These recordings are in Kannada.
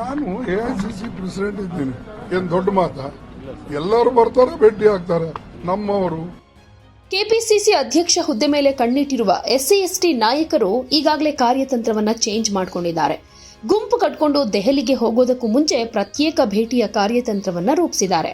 ನಾನು A I C C president ಇದ್ದೀನಿ. ಏನ್ ದೊಡ್ಡ ಮಾತ? ಎಲ್ಲರೂ ಬರ್ತಾರೆ, ಭೇಟಿ ಆಗ್ತಾರೆ. ನಮ್ಮವರು. ಕೆಪಿಸಿಸಿ ಅಧ್ಯಕ್ಷ ಹುದ್ದೆ ಮೇಲೆ ಕಣ್ಣಿಟ್ಟಿರುವ ಎಸ್ಸಿ, ಎಸ್ಟಿ ನಾಯಕರು ಈಗಾಗಲೇ ಕಾರ್ಯತಂತ್ರವನ್ನ ಚೇಂಜ್ ಮಾಡಿಕೊಂಡಿದ್ದಾರೆ. ಗುಂಪು ಕಟ್ಕೊಂಡು ದೆಹಲಿಗೆ ಹೋಗೋದಕ್ಕೂ ಮುಂಚೆ ಪ್ರತ್ಯೇಕ ಭೇಟಿಯ ಕಾರ್ಯತಂತ್ರವನ್ನ ರೂಪಿಸಿದ್ದಾರೆ.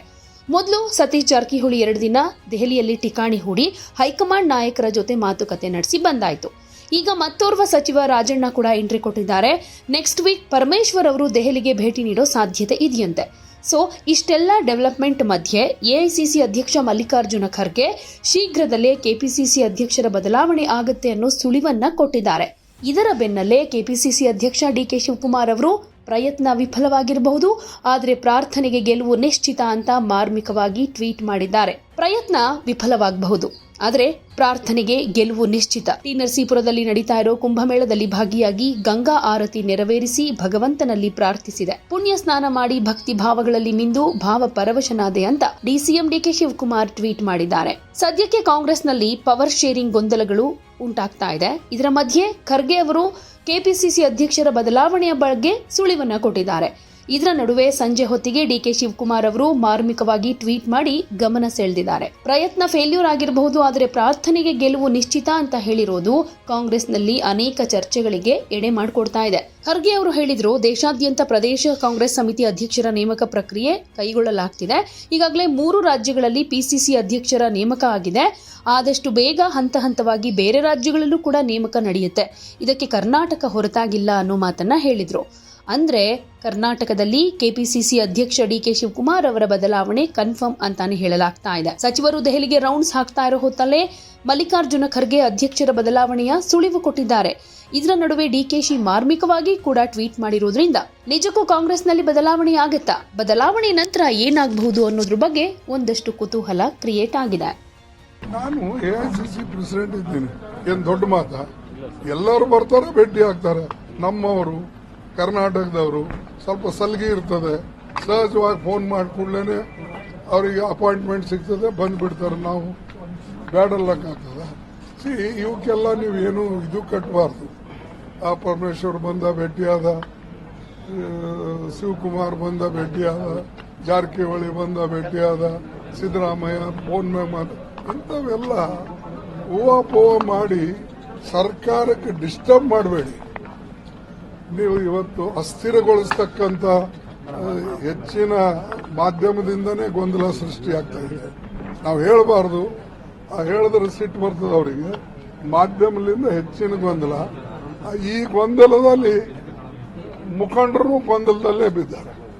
ಮೊದಲು ಸತೀಶ್ ಜಾರಕಿಹೊಳಿ ಎರಡು ದಿನ ದೆಹಲಿಯಲ್ಲಿ ಠಿಕಾಣಿ ಹೂಡಿ ಹೈಕಮಾಂಡ್ ನಾಯಕರ ಜೊತೆ ಮಾತುಕತೆ ನಡೆಸಿ ಬಂದಾಯಿತು. ಈಗ ಮತ್ತೋರ್ವ ಸಚಿವ ರಾಜಣ್ಣ ಕೂಡ ಎಂಟ್ರಿ ಕೊಟ್ಟಿದ್ದಾರೆ. ನೆಕ್ಸ್ಟ್ ವೀಕ್ ಪರಮೇಶ್ವರ್ ಅವರು ದೆಹಲಿಗೆ ಭೇಟಿ ನೀಡೋ ಸಾಧ್ಯತೆ ಇದೆಯಂತೆ. ಸೊ ಇಷ್ಟೆಲ್ಲ ಡೆವಲಪ್ಮೆಂಟ್ ಮಧ್ಯೆ ಎಐಸಿಸಿ ಅಧ್ಯಕ್ಷ ಮಲ್ಲಿಕಾರ್ಜುನ ಖರ್ಗೆ ಶೀಘ್ರದಲ್ಲೇ ಕೆಪಿಸಿಸಿ ಅಧ್ಯಕ್ಷರ ಬದಲಾವಣೆ ಆಗುತ್ತೆ ಅನ್ನೋ ಸುಳಿವನ್ನ ಕೊಟ್ಟಿದ್ದಾರೆ. ಇದರ ಬೆನ್ನಲ್ಲೇ ಕೆಪಿಸಿಸಿ ಅಧ್ಯಕ್ಷ ಡಿಕೆ ಶಿವಕುಮಾರ್ ಅವರು ಪ್ರಯತ್ನ ವಿಫಲವಾಗಿರಬಹುದು, ಆದರೆ ಪ್ರಾರ್ಥನೆಗೆ ಗೆಲುವು ನಿಶ್ಚಿತ ಅಂತ ಮಾರ್ಮಿಕವಾಗಿ ಟ್ವೀಟ್ ಮಾಡಿದ್ದಾರೆ. ಪ್ರಯತ್ನ ವಿಫಲವಾಗಬಹುದು. ಆದರೆ ಪ್ರಾರ್ಥನೆಗೆ ಗೆಲುವು ನಿಶ್ಚಿತ. ಟಿ ನರಸೀಪುರದಲ್ಲಿ ನಡೀತಾ ಇರೋ ಕುಂಭಮೇಳದಲ್ಲಿ ಭಾಗಿಯಾಗಿ ಗಂಗಾ ಆರತಿ ನೆರವೇರಿಸಿ ಭಗವಂತನಲ್ಲಿ ಪ್ರಾರ್ಥಿಸಿದೆ. ಪುಣ್ಯ ಸ್ನಾನ ಮಾಡಿ ಭಕ್ತಿ ಭಾವಗಳಲ್ಲಿ ಮಿಂದು ಭಾವ ಪರವಶನಾದೆ ಅಂತ ಡಿಸಿಎಂ ಡಿಕೆ ಶಿವಕುಮಾರ್ ಟ್ವೀಟ್ ಮಾಡಿದ್ದಾರೆ. ಸದ್ಯಕ್ಕೆ ಕಾಂಗ್ರೆಸ್ನಲ್ಲಿ ಪವರ್ ಶೇರಿಂಗ್ ಗೊಂದಲಗಳು ಉಂಟಾಗ್ತಾ ಇದೆ. ಇದರ ಮಧ್ಯೆ ಖರ್ಗೆ ಅವರು ಕೆಪಿಸಿಸಿ ಅಧ್ಯಕ್ಷರ ಬದಲಾವಣೆಯ ಬಗ್ಗೆ ಸುಳಿವನ್ನ ಕೊಟ್ಟಿದ್ದಾರೆ. ಇದರ ನಡುವೆ ಸಂಜೆ ಹೊತ್ತಿಗೆ ಡಿಕೆ ಶಿವಕುಮಾರ್ ಅವರು ಮಾರ್ಮಿಕವಾಗಿ ಟ್ವೀಟ್ ಮಾಡಿ ಗಮನ ಸೆಳೆದಿದ್ದಾರೆ. ಪ್ರಯತ್ನ ಫೇಲ್ಯೂರ್ ಆಗಿರಬಹುದು, ಆದರೆ ಪ್ರಾರ್ಥನೆಗೆ ಗೆಲುವು ನಿಶ್ಚಿತ ಅಂತ ಹೇಳಿರೋದು ಕಾಂಗ್ರೆಸ್ನಲ್ಲಿ ಅನೇಕ ಚರ್ಚೆಗಳಿಗೆ ಎಡೆ ಮಾಡಿಕೊಡ್ತಾ ಇದೆ. ಖರ್ಗೆ ಅವರು ಹೇಳಿದ್ರು, ದೇಶಾದ್ಯಂತ ಪ್ರದೇಶ ಕಾಂಗ್ರೆಸ್ ಸಮಿತಿ ಅಧ್ಯಕ್ಷರ ನೇಮಕ ಪ್ರಕ್ರಿಯೆ ಕೈಗೊಳ್ಳಲಾಗ್ತಿದೆ. ಈಗಾಗಲೇ ಮೂರು ರಾಜ್ಯಗಳಲ್ಲಿ ಪಿಸಿಸಿ ಅಧ್ಯಕ್ಷರ ನೇಮಕ ಆಗಿದೆ. ಆದಷ್ಟು ಬೇಗ ಹಂತ ಹಂತವಾಗಿ ಬೇರೆ ರಾಜ್ಯಗಳಲ್ಲೂ ಕೂಡ ನೇಮಕ ನಡೆಯುತ್ತೆ. ಇದಕ್ಕೆ ಕರ್ನಾಟಕ ಹೊರತಾಗಿಲ್ಲ ಅನ್ನೋ ಮಾತನ್ನ ಹೇಳಿದ್ರು. ಅಂದ್ರೆ ಕರ್ನಾಟಕದಲ್ಲಿ ಕೆಪಿಸಿಸಿ ಅಧ್ಯಕ್ಷ ಡಿ ಕೆ ಶಿವಕುಮಾರ್ ಅವರ ಬದಲಾವಣೆ ಕನ್ಫರ್ಮ್ ಅಂತಾನೆ ಹೇಳಲಾಗ್ತಾ ಇದೆ. ಸಚಿವರು ದೆಹಲಿಗೆ ರೌಂಡ್ಸ್ ಹಾಕ್ತಾ ಇರೋ ಹೊತ್ತಲ್ಲೇ ಮಲ್ಲಿಕಾರ್ಜುನ ಖರ್ಗೆ ಅಧ್ಯಕ್ಷರ ಬದಲಾವಣೆಯ ಸುಳಿವು ಕೊಟ್ಟಿದ್ದಾರೆ. ಇದರ ನಡುವೆ ಡಿಕೆಶಿ ಮಾರ್ಮಿಕವಾಗಿ ಕೂಡ ಟ್ವೀಟ್ ಮಾಡಿರೋದ್ರಿಂದ ನಿಜಕ್ಕೂ ಕಾಂಗ್ರೆಸ್ನಲ್ಲಿ ಬದಲಾವಣೆ ಆಗತ್ತಾ? ಬದಲಾವಣೆ ನಂತರ ಏನಾಗಬಹುದು ಅನ್ನೋದ್ರ ಬಗ್ಗೆ ಒಂದಷ್ಟು ಕುತೂಹಲ ಕ್ರಿಯೇಟ್ ಆಗಿದೆ. ನಾನು A I C C president ಇದ್ದೀನಿ. ಏನ್ ದೊಡ್ಡ ಮಾತಾ? ಎಲ್ಲರೂ ಬರ್ತಾರೆ, ಭೇಟಿ ಆಗ್ತಾರೆ. ನಮ್ಮವರು ಕರ್ನಾಟಕದವರು ಸ್ವಲ್ಪ ಸಲಿಗೆ ಇರ್ತದೆ. ಸಹಜವಾಗಿ ಫೋನ್ ಮಾಡಿ ಅವರಿಗೆ ಅಪಾಯಿಂಟ್ಮೆಂಟ್ ಸಿಗ್ತದೆ, ಬಂದ್ಬಿಡ್ತಾರೆ. ನಾವು ಬೇಡಲ್ಲಕ್ಕಾಗ್ತದೆ ಸಿ, ಇವಕ್ಕೆಲ್ಲ ನೀವು ಏನು ಇದು ಕಟ್ಟಬಾರ್ದು ಆ ಪರಮೇಶ್ವರ್ ಬಂದ ಭೇಟಿಯಾದ ಶಿವಕುಮಾರ್ ಬಂದ ಭೇಟಿಯಾದ, ಜಾರಕಿಹೊಳಿ ಬಂದ ಭೇಟಿಯಾದ, ಸಿದ್ದರಾಮಯ್ಯ ಫೋನ್ ಮೇ ಇಂಥವೆಲ್ಲ ಹೂವ ಮಾಡಿ ಸರ್ಕಾರಕ್ಕೆ ಡಿಸ್ಟರ್ಬ್ ಮಾಡಬೇಡಿ. ನೀವು ಇವತ್ತು ಅಸ್ಥಿರಗೊಳಿಸ್ತಕ್ಕಂಥ ಹೆಚ್ಚಿನ ಮಾಧ್ಯಮದಿಂದನೇ ಗೊಂದಲ ಸೃಷ್ಟಿಯಾಗ್ತಾ ಇದೆ. ನಾವು ಹೇಳಬಾರ್ದು. ಹೇಳಿದ್ರೆ ಸಿಟ್ಟು ಬರ್ತದೆ ಅವರಿಗೆ. ಮಾಧ್ಯಮದಿಂದ ಹೆಚ್ಚಿನ ಗೊಂದಲ. ಈ ಗೊಂದಲದಲ್ಲಿ ಮುಖಂಡರು ಗೊಂದಲದಲ್ಲೇ ಬಿದ್ದಾರೆ.